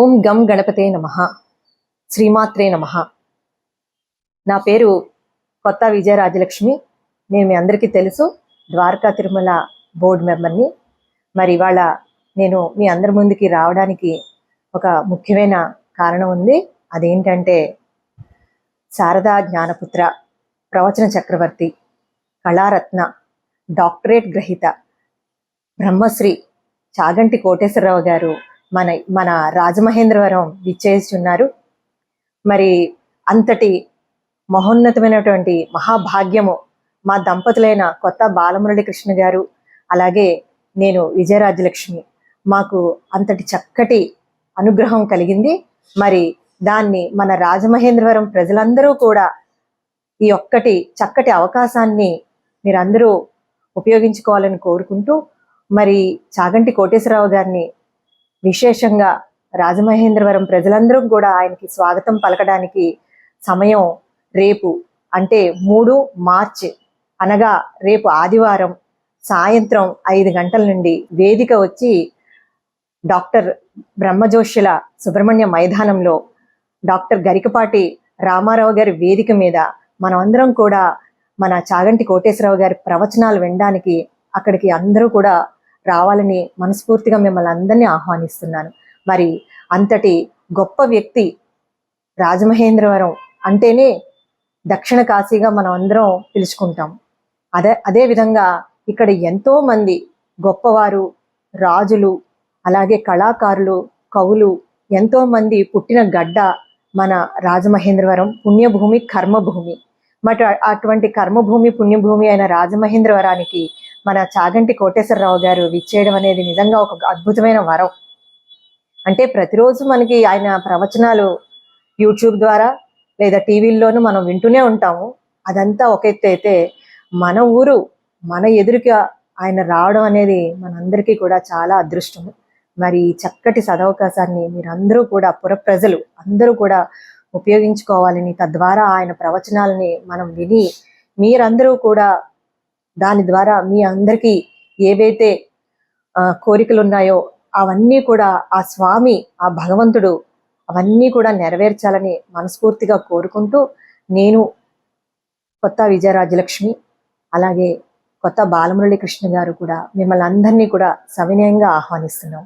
ఓం గం గణపతే నమ. శ్రీమాత్రే నమ. నా పేరు కొత్త విజయరాజలక్ష్మి. నేను మీ అందరికీ తెలుసు. ద్వారకా తిరుమల బోర్డు మెంబర్ని. మరి ఇవాళ నేను మీ అందరి ముందుకి రావడానికి ఒక ముఖ్యమైన కారణం ఉంది. అదేంటంటే శారదా జ్ఞానపుత్ర ప్రవచన చక్రవర్తి కళారత్న డాక్టరేట్ గ్రహీత బ్రహ్మశ్రీ చాగంటి కోటేశ్వరరావు గారు మన మన రాజమహేంద్రవరం విచ్చేస్తున్నారు. మరి అంతటి మహోన్నతమైనటువంటి మహాభాగ్యము మా దంపతులైన కొత్త బాలమురళి కృష్ణ గారు అలాగే నేను విజయరాజలక్ష్మి మాకు అంతటి చక్కటి అనుగ్రహం కలిగింది. మరి దాన్ని మన రాజమహేంద్రవరం ప్రజలందరూ కూడా ఈ ఒక్కటి చక్కటి అవకాశాన్ని మీరందరూ ఉపయోగించుకోవాలని కోరుకుంటూ మరి చాగంటి కోటేశ్వరరావు గారిని విశేషంగా రాజమహేంద్రవరం ప్రజలందరూ కూడా ఆయనకి స్వాగతం పలకడానికి సమయం రేపు అంటే మూడు మార్చ్ అనగా రేపు ఆదివారం సాయంత్రం ఐదు గంటల నుండి వేదిక వచ్చి డాక్టర్ బ్రహ్మజోషుల సుబ్రహ్మణ్య మైదానంలో డాక్టర్ గరికపాటి రామారావు గారి వేదిక మీద మనమందరం కూడా మన చాగంటి కోటేశ్వరరావు గారి ప్రవచనాలు వినడానికి అక్కడికి అందరూ కూడా రావాలని మనస్ఫూర్తిగా మిమ్మల్ని అందరినీ ఆహ్వానిస్తున్నాను. మరి అంతటి గొప్ప వ్యక్తి రాజమహేంద్రవరం అంటేనే దక్షిణ కాశీగా మనం అందరం పిలుచుకుంటాం. అదే అదే విధంగా ఇక్కడ ఎంతో మంది గొప్పవారు రాజులు అలాగే కళాకారులు కవులు ఎంతో మంది పుట్టిన గడ్డ మన రాజమహేంద్రవరం పుణ్యభూమి కర్మభూమి. మరి అటువంటి కర్మభూమి పుణ్యభూమి అయిన రాజమహేంద్రవరానికి మన చాగంటి కోటేశ్వరరావు గారు విచ్చేయడం అనేది నిజంగా ఒక అద్భుతమైన వరం. అంటే ప్రతిరోజు మనకి ఆయన ప్రవచనాలు యూట్యూబ్ ద్వారా లేదా టీవీల్లోనూ మనం వింటూనే ఉంటాము. అదంతా ఒక ఎత్తు అయితే మన ఊరు మన ఎదురుగా ఆయన రావడం అనేది మనందరికీ కూడా చాలా అదృష్టము మరి చక్కటి సదవకాశాన్ని మీరందరూ కూడా పుర ప్రజలు అందరూ కూడా ఉపయోగించుకోవాలని తద్వారా ఆయన ప్రవచనాలని మనం విని మీరందరూ కూడా దాని ద్వారా మీ అందరికీ ఏవైతే కోరికలు ఉన్నాయో అవన్నీ కూడా ఆ స్వామి ఆ భగవంతుడు అవన్నీ కూడా నెరవేర్చాలని మనస్ఫూర్తిగా కోరుకుంటూ నేను కొత్త విజయరాజలక్ష్మి అలాగే కొత్త బాలమురళి కృష్ణ గారు కూడా మిమ్మల్ని అందరినీ కూడా సవినయంగా ఆహ్వానిస్తున్నాం.